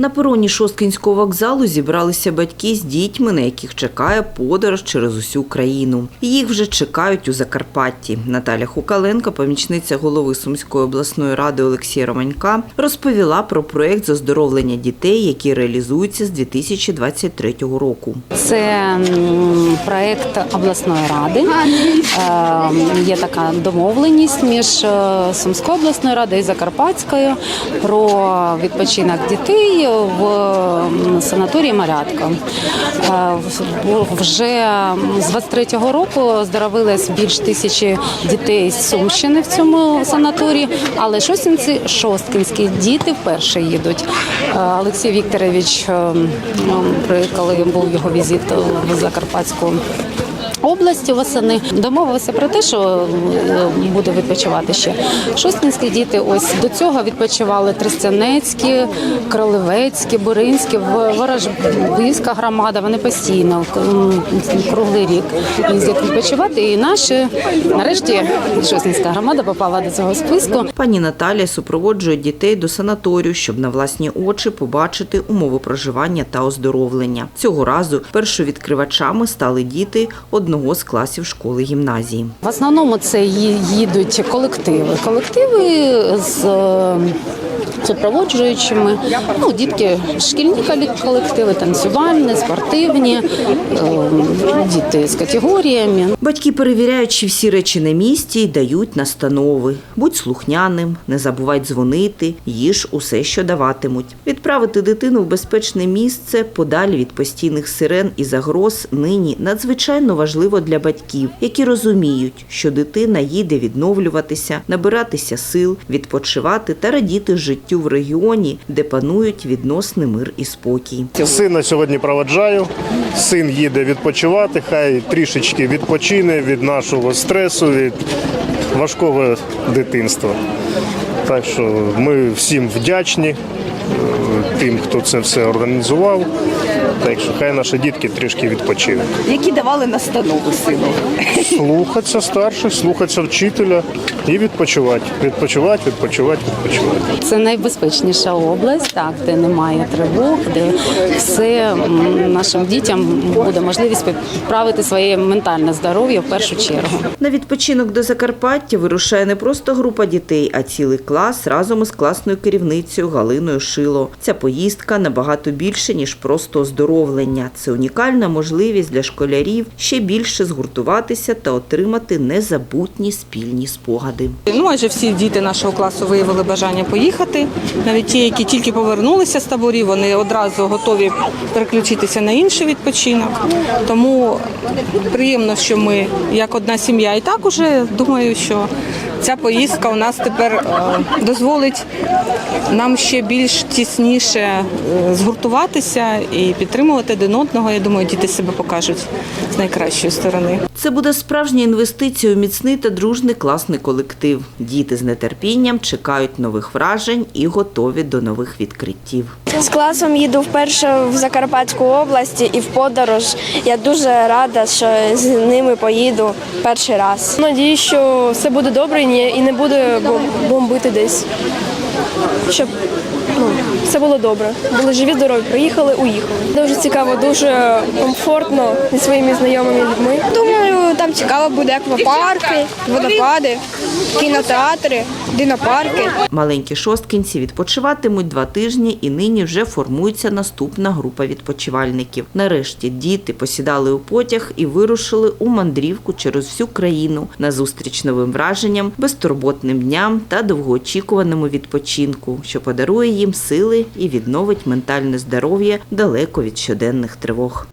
На пероні Шосткинського вокзалу зібралися батьки з дітьми, на яких чекає подорож через усю країну. Їх вже чекають у Закарпатті. Наталя Хукаленко, помічниця голови Сумської обласної ради Олексія Романька, розповіла про проєкт з оздоровлення дітей, який реалізується з 2023 року. Це м, проект обласної ради. Е, Є така домовленість між е, Сумською обласною радою і Закарпатською про відпочинок дітей в санаторії Марятка. Вже з 23-го року оздоровилось більш тисячі дітей з Сумщини в цьому санаторії, але шостинці, шосткинські діти вперше їдуть. Олексій Вікторович, коли був його візит в Закарпатську. Області восени домовилися про те, що е, буде відпочивати ще шостинські діти. Ось до цього відпочивали Тростянецькі, Кролевецькі, Буринські, В- Ворожбівська громада. Вони постійно круглий рік їздять відпочивати. І наші нарешті шостинська громада попала до цього списку. Пані Наталія супроводжує дітей до санаторію, щоб на власні очі побачити умови проживання та оздоровлення. Цього разу першовідкривачами стали діти одного з класів школи гімназії. В основному це їдуть колективи. Колективи з е, супроводжуючими. Ну, дітки, шкільні колективи, танцювальні, спортивні, е, діти з категоріями. Батьки перевіряють, чи всі речі на місці і дають настанови. Будь слухняним, не забувай дзвонити, їж усе, що даватимуть. Відправити дитину в безпечне місце подалі від постійних сирен і загроз нині надзвичайно важливо для батьків, які розуміють, що дитина їде відновлюватися, набиратися сил, відпочивати та радіти життю в регіоні, де панують відносний мир і спокій. Сина сьогодні проводжаю. Син їде відпочивати, хай трішечки відпочине від нашого стресу, від важкого дитинства. Так що ми всім вдячні е, тим, хто це все організував. Так що хай наші дітки трішки відпочинуть. які давали настанови сину. Слухатися старших, слухатися вчителя і відпочивати. Відпочивати, відпочивати, відпочивати. Це найбезпечніша область, так де немає тривог, де все нашим дітям буде можливість підправити своє ментальне здоров'я в першу чергу. На відпочинок до Закарпаття вирушає не просто група дітей, а цілий клас разом із класною керівницею Галиною Шило. Ця поїздка набагато більше, ніж просто оздоровлення. Це унікальна можливість для школярів ще більше згуртуватися та отримати незабутні спільні спогади. Ну, майже всі діти нашого класу виявили бажання поїхати. Навіть ті, які тільки повернулися з таборів, вони одразу готові переключитися на інший відпочинок. Тому приємно, що ми як одна сім'я. І так уже думаю, що ця поїздка у нас тепер е, дозволить нам ще більш тісніше е, згуртуватися і підтримувати один одного. Я думаю, діти себе покажуть з найкращої сторони. Це буде справжня інвестиція у міцний та дружний класний колектив. Діти з нетерпінням чекають нових вражень і готові до нових відкриттів. З класом їду вперше в Закарпатську область і в подорож. Я дуже рада, що з ними поїду перший раз. Надію, що все буде добре і не буде бом- бомбити десь. Щоб ну, все було добре. Були живі, здорові, приїхали, уїхали. Дуже цікаво, дуже комфортно зі своїми знайомими людьми. Думаю, там цікаво буде аквапарки, водопади, кінотеатри, динопарки. Маленькі шосткинці відпочиватимуть два тижні і нині вже формується наступна група відпочивальників. Нарешті діти посідали у потяг і вирушили у мандрівку через всю країну на зустріч новим враженням, безтурботним дням та довгоочікуваному відпочинку, що подарує їм сили і відновить ментальне здоров'я далеко від щоденних тривог.